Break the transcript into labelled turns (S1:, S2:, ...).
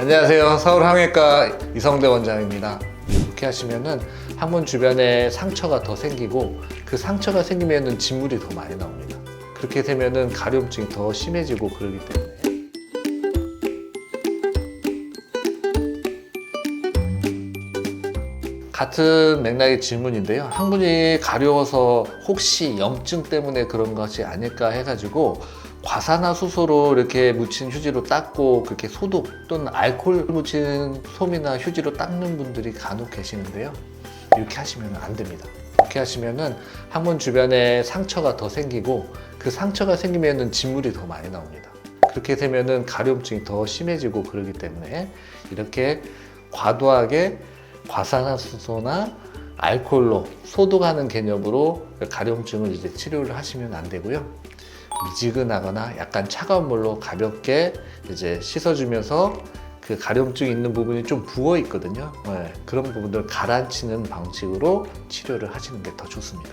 S1: 안녕하세요. 서울 항해과 이성대 원장입니다. 이렇게 하시면은 항문 주변에 상처가 더 생기고 그 상처가 생기면은 진물이 더 많이 나옵니다. 그렇게 되면은 가려움증이 더 심해지고 그러기 때문에 같은 맥락의 질문인데요. 항문이 가려워서 혹시 염증 때문에 그런 것이 아닐까 해가지고 과산화수소로 이렇게 묻힌 휴지로 닦고 그렇게 소독 또는 알코올 묻힌 솜이나 휴지로 닦는 분들이 간혹 계시는데요. 이렇게 하시면 안 됩니다. 이렇게 하시면은 항문 주변에 상처가 더 생기고 그 상처가 생기면은 진물이 더 많이 나옵니다. 그렇게 되면은 가려움증이 더 심해지고 그러기 때문에 이렇게 과도하게 과산화수소나 알코올로 소독하는 개념으로 가려움증을 이제 치료를 하시면 안 되고요. 미지근하거나 약간 차가운 물로 가볍게 이제 씻어주면서 그 가려움증 있는 부분이 좀 부어 있거든요. 네, 그런 부분들 가라앉히는 방식으로 치료를 하시는 게 더 좋습니다.